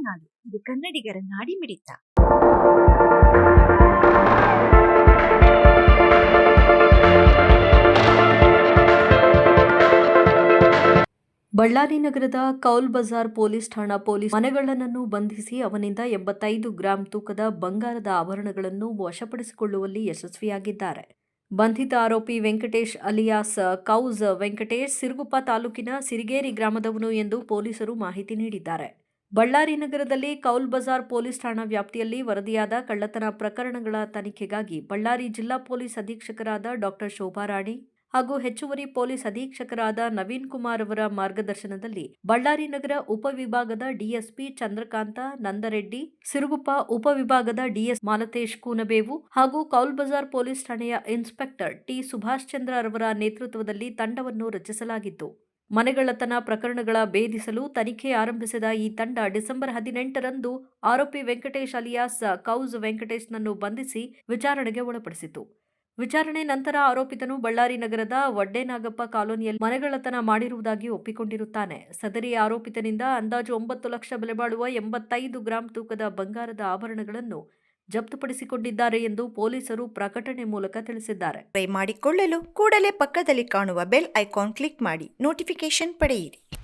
ನಾಡು ಇದು ಕನ್ನಡಿಗರ ನಾಡಿ ಮಿಡಿತ. ಬಳ್ಳಾರಿ ನಗರದ ಕೌಲ್ ಬಜಾರ್ ಪೊಲೀಸ್ ಠಾಣಾ ಪೊಲೀಸ್ ಮನೆಗಳನ್ನು ಬಂಧಿಸಿ ಅವನಿಂದ ಎಂಬತ್ತೈದು ಗ್ರಾಂ ತೂಕದ ಬಂಗಾರದ ಆಭರಣಗಳನ್ನು ವಶಪಡಿಸಿಕೊಳ್ಳುವಲ್ಲಿ ಯಶಸ್ವಿಯಾಗಿದ್ದಾರೆ. ಬಂಧಿತ ಆರೋಪಿ ವೆಂಕಟೇಶ್ ಅಲಿಯಾಸ್ ಕೌಜ್ ವೆಂಕಟೇಶ್, ಸಿರುಗುಪ್ಪ ತಾಲೂಕಿನ ಸಿರಿಗೇರಿ ಗ್ರಾಮದವನು ಎಂದು ಪೊಲೀಸರು ಮಾಹಿತಿ ನೀಡಿದ್ದಾರೆ. ಬಳ್ಳಾರಿ ನಗರದಲ್ಲಿ ಕೌಲ್ ಬಜಾರ್ ಪೊಲೀಸ್ ಠಾಣಾ ವ್ಯಾಪ್ತಿಯಲ್ಲಿ ವರದಿಯಾದ ಕಳ್ಳತನ ಪ್ರಕರಣಗಳ ತನಿಖೆಗಾಗಿ ಬಳ್ಳಾರಿ ಜಿಲ್ಲಾ ಪೊಲೀಸ್ ಅಧೀಕ್ಷಕರಾದ ಡಾಕ್ಟರ್ ಶೋಭಾರಾಣಿ ಹಾಗೂ ಹೆಚ್ಚುವರಿ ಪೊಲೀಸ್ ಅಧೀಕ್ಷಕರಾದ ನವೀನ್ ಕುಮಾರ್ ಅವರ ಮಾರ್ಗದರ್ಶನದಲ್ಲಿ ಬಳ್ಳಾರಿ ನಗರ ಉಪವಿಭಾಗದ ಡಿಎಸ್ಪಿ ಚಂದ್ರಕಾಂತ, ನಂದರೆಡ್ಡಿ, ಸಿರುಗುಪ್ಪ ಉಪವಿಭಾಗದ ಡಿಎಸ್ ಮಾಲತೇಶ್ ಕೂನಬೇವು ಹಾಗೂ ಕೌಲ್ ಬಜಾರ್ ಪೊಲೀಸ್ ಠಾಣೆಯ ಇನ್ಸ್ಪೆಕ್ಟರ್ ಟಿ ಸುಭಾಷ್ ಚಂದ್ರ ಅವರ ನೇತೃತ್ವದಲ್ಲಿ ತಂಡವನ್ನು ರಚಿಸಲಾಗಿತ್ತು. ಮನೆಗಳ್ಳತನ ಪ್ರಕರಣಗಳ ಭೇದಿಸಲು ತನಿಖೆ ಆರಂಭಿಸಿದ ಈ ತಂಡ ಡಿಸೆಂಬರ್ ಹದಿನೆಂಟರಂದು ಆರೋಪಿ ವೆಂಕಟೇಶ್ ಅಲಿಯಾಸ್ ಕೌಸ್ ವೆಂಕಟೇಶ್ನನ್ನು ಬಂಧಿಸಿ ವಿಚಾರಣೆಗೆ ಒಳಪಡಿಸಿತು ವಿಚಾರಣೆ ನಂತರ ಆರೋಪಿತನು ಬಳ್ಳಾರಿ ನಗರದ ವಡ್ಡೇನಾಗಪ್ಪ ಕಾಲೋನಿಯಲ್ಲಿ ಮನೆಗಳ್ಳತನ ಮಾಡಿರುವುದಾಗಿ ಒಪ್ಪಿಕೊಂಡಿರುತ್ತಾನೆ. ಸದರಿ ಆರೋಪಿತನಿಂದ ಅಂದಾಜು ಒಂಬತ್ತು ಲಕ್ಷ ಬೆಲೆಬಾಳುವ ಎಂಬತ್ತೈದು ಗ್ರಾಂ ತೂಕದ ಬಂಗಾರದ ಆಭರಣಗಳನ್ನು ಜಪ್ತುಪಡಿಸಿಕೊಂಡಿದ್ದಾರೆ ಎಂದು ಪೊಲೀಸರು ಪ್ರಕಟಣೆ ಮೂಲಕ ತಿಳಿಸಿದ್ದಾರೆ. ಮಾಡಿಕೊಳ್ಳಲು ಕೂಡಲೇ ಪಕ್ಕದಲ್ಲಿ ಕಾಣುವ ಬೆಲ್ ಐಕಾನ್ ಕ್ಲಿಕ್ ಮಾಡಿ ನೋಟಿಫಿಕೇಶನ್ ಪಡೆಯಿರಿ.